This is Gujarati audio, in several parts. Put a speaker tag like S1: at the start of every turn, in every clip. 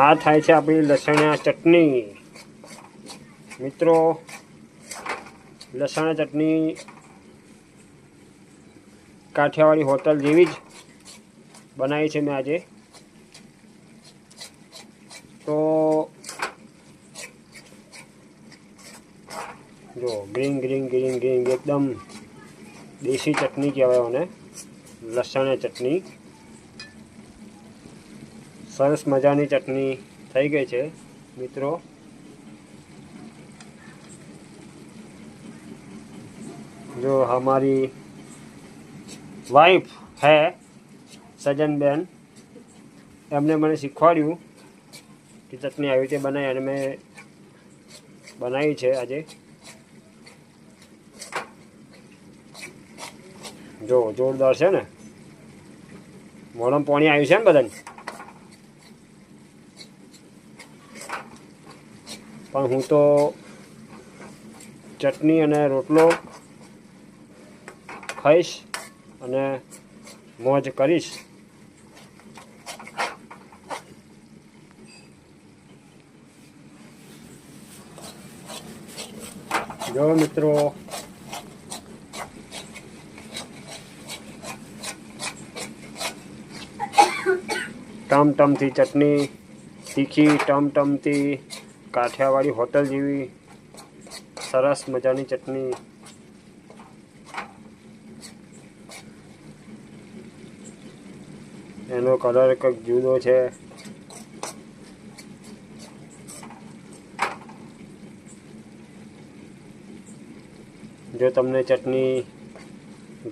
S1: આ થાય છે આપણી લસણિયા ચટણી. મિત્રો લસણ ચટણી કાઠિયાવાડી હોટલ જેવી જ બનાવી છે મેં આજે. તો જો, ગ્રીન ગ્રીન ગ્રીન ગ્રીન, એકદમ દેશી ચટણી કહેવાય મને લસણ ચટણી. સરસ મજાની ચટણી થઈ ગઈ છે મિત્રો जो हमारी વાઈફ હે સજનબેન એમને મને શીખવાડ્યું કે ચટણી આવી રીતે બનાવી અને મેં બનાવી છે આજે જો જોરદાર છે ને મોડમ પાણી આવ્યું છે ને બધાને પણ હું તો ચટણી અને રોટલો ખાઈશ અને મોજ કરીશ. જો મિત્રો, ટમટમથી ચટણી તીખી, ટમટમથી કાઠિયાવાડી હોટલ જેવી સરસ મજાની ચટણી. એનો કલર કંઈક જુદો છે. જો તમને ચટણી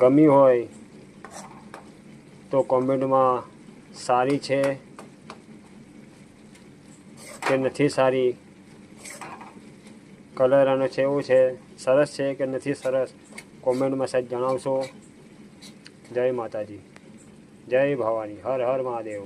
S1: ગમી હોય તો કોમેન્ટમાં સારી છે કે નથી સારી કલર આનો છે, એવું છે. સરસ છે કે નથી સરસ? કોમેન્ટમાં સાહેબ જણાવશો. જય માતાજી. જય ભવાની. હર હર મહાદેવ.